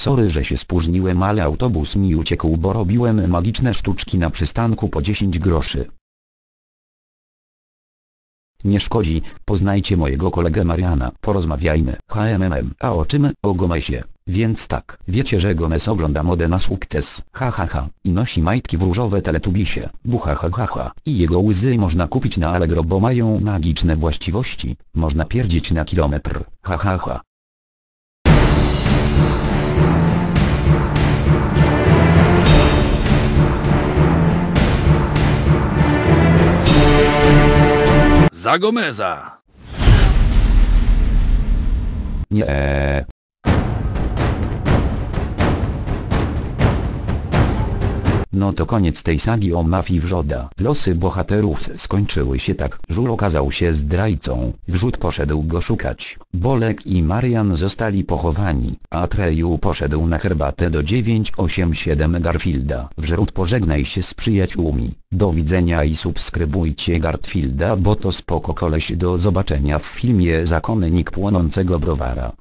Sorry, że się spóźniłem, ale autobus mi uciekł, bo robiłem magiczne sztuczki na przystanku po 10 groszy. Nie szkodzi, poznajcie mojego kolegę Mariana, porozmawiajmy. HMM, a o czym? O Gomesie. Więc tak, wiecie, że Gomez ogląda modę na sukces, ha ha ha, i nosi majtki w różowe teletubisie, bucha ha ha ha, i jego łzy można kupić na Allegro, bo mają magiczne właściwości, można pierdzieć na kilometr, ha ha ha. Za Gomeza! Nie. No to koniec tej sagi o mafii wrzoda. Losy bohaterów skończyły się tak. Żul okazał się zdrajcą. Wrzód poszedł go szukać. Bolek i Marian zostali pochowani. A Treju poszedł na herbatę do 987 Garfielda. Wrzód pożegnaj się z przyjaciółmi. Do widzenia i subskrybujcie Garfielda bo to spoko koleś do zobaczenia w filmie Zakonnik Płonącego Browara.